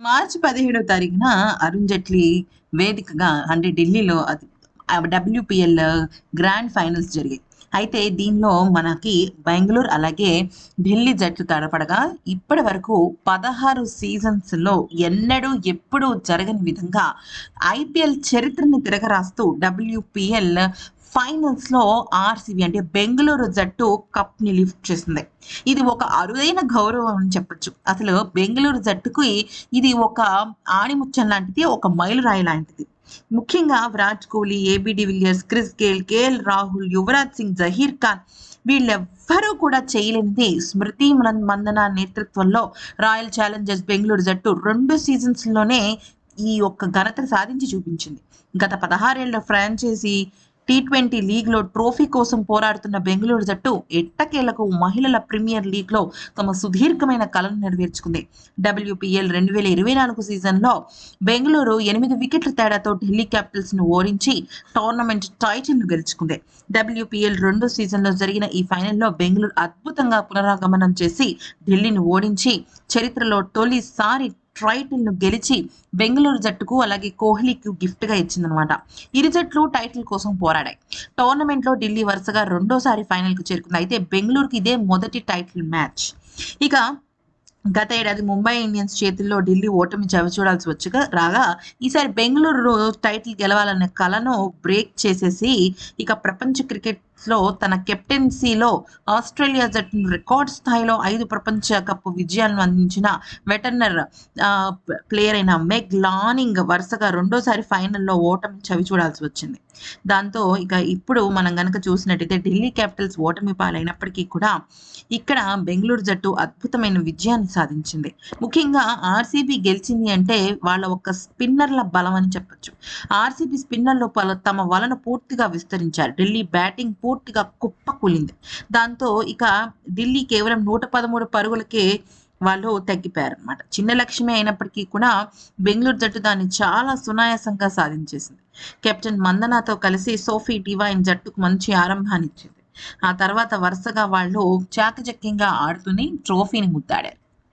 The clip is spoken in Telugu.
మార్చి పదిహేడవ తారీఖున అరుణ్ జైట్లీ వేదికగా అంటే ఢిల్లీలో అది డబ్ల్యూపిఎల్ గ్రాండ్ ఫైనల్స్ జరిగాయి. అయితే దీనిలో మనకి బెంగళూరు అలాగే ఢిల్లీ జట్లు తడపడగా ఇప్పటి వరకు పదహారు సీజన్స్లో ఎన్నడూ ఎప్పుడూ జరగని విధంగా ఐపీఎల్ చరిత్రని తిరగరాస్తూ డబ్ల్యూపిఎల్ ఫైనల్స్లో ఆర్సీబీ అంటే బెంగళూరు జట్టు కప్ని లిఫ్ట్ చేసింది. ఇది ఒక అరుదైన గౌరవం అని చెప్పొచ్చు. అసలు బెంగళూరు జట్టుకి ఇది ఒక ఆణిముచ్చం లాంటిది ఒక మైలురాయి లాంటిది. ముఖ్యంగా Virat Kohli AB de Villiers Chris Gayle KL Rahul Yuvraj Singh Zaheer Khan వీళ్ళెవ్వరూ కూడా చేయలేనిది స్మృతి మందన నేతృత్వంలో రాయల్ ఛాలెంజర్స్ బెంగళూరు జట్టు రెండు సీజన్స్లోనే ఈ ఒక్క ఘనత సాధించి చూపించింది. గత పదహారేళ్ళ ఫ్రాంచైజీ టీ ట్వంటీ లీగ్లో ట్రోఫీ కోసం పోరాడుతున్న బెంగళూరు జట్టు ఎట్టకేలకు మహిళల ప్రీమియర్ లీగ్లో తమ సుదీర్ఘమైన కలను నెరవేర్చుకుంది. డబ్ల్యూపీఎల్ రెండు వేల ఇరవై నాలుగు సీజన్లో బెంగళూరు ఎనిమిది వికెట్ల తేడాతో ఢిల్లీ క్యాపిటల్స్ను ఓడించి టోర్నమెంట్ టైటిల్ను గెలుచుకుంది. డబ్ల్యూపీఎల్ రెండో సీజన్లో జరిగిన ఈ ఫైనల్లో బెంగళూరు అద్భుతంగా పునరాగమనం చేసి ఢిల్లీని ఓడించి చరిత్రలో తొలిసారి ట్రైటిల్ను గెలిచి బెంగళూరు జట్టుకు అలాగే కోహ్లీకి గిఫ్ట్గా ఇచ్చిందనమాట ఇరు జట్లు టైటిల్ కోసం పోరాడాయి. టోర్నమెంట్లో ఢిల్లీ వరుసగా రెండోసారి ఫైనల్కు చేరుకుంది. అయితే బెంగళూరుకి ఇదే మొదటి టైటిల్ మ్యాచ్. ఇక గత ఏడాది ముంబై ఇండియన్స్ చేతుల్లో ఢిల్లీ ఓటమి చవి చూడాల్సి వచ్చగా రాగా ఈసారి బెంగళూరు టైటిల్ గెలవాలనే కలను బ్రేక్ చేసేసి ఇక ప్రపంచ క్రికెట్ లో తన కెప్టెన్సీలో ఆస్ట్రేలియా జట్టును రికార్డ్ స్థాయిలో ఐదు ప్రపంచ కప్ విజయాలను అందించిన వెటర్నర్ ప్లేయర్ అయిన మెగ్ లానింగ్ వరుసగా రెండోసారి ఫైనల్లో ఓటమి చవి చూడాల్సి వచ్చింది. దాంతో ఇక ఇప్పుడు మనం గనక చూసినట్టయితే ఢిల్లీ క్యాపిటల్స్ ఓటమి పాలైనప్పటికీ కూడా ఇక్కడ బెంగళూరు జట్టు అద్భుతమైన విజయాన్ని సాధించింది. ముఖ్యంగా ఆర్సీబీ గెలిచింది అంటే వాళ్ళ ఒక స్పిన్నర్ల బలం అని చెప్పొచ్చు. ఆర్సీబీ స్పిన్నర్లు తమ వలన పూర్తిగా విస్తరించారు. ఢిల్లీ బ్యాటింగ్ పూర్తిగా కుప్పకూలింది దాంతో ఇక ఢిల్లీ కేవలం నూట పదమూడు పరుగులకే వాళ్ళు తగ్గిపోయారు అనమాట చిన్న లక్ష్యమే అయినప్పటికీ కూడా బెంగళూరు జట్టు దాన్ని చాలా సునాయాసంగా సాధించేసింది. కెప్టెన్ మందనాతో కలిసి సోఫీ డివైన్ జట్టుకు మంచి ఆరంభాన్ని ఇచ్చింది ఆ తర్వాత వరుసగా వాళ్ళు చాకచక్యంగా ఆడుతూనే ట్రోఫీని ముద్దాడారు.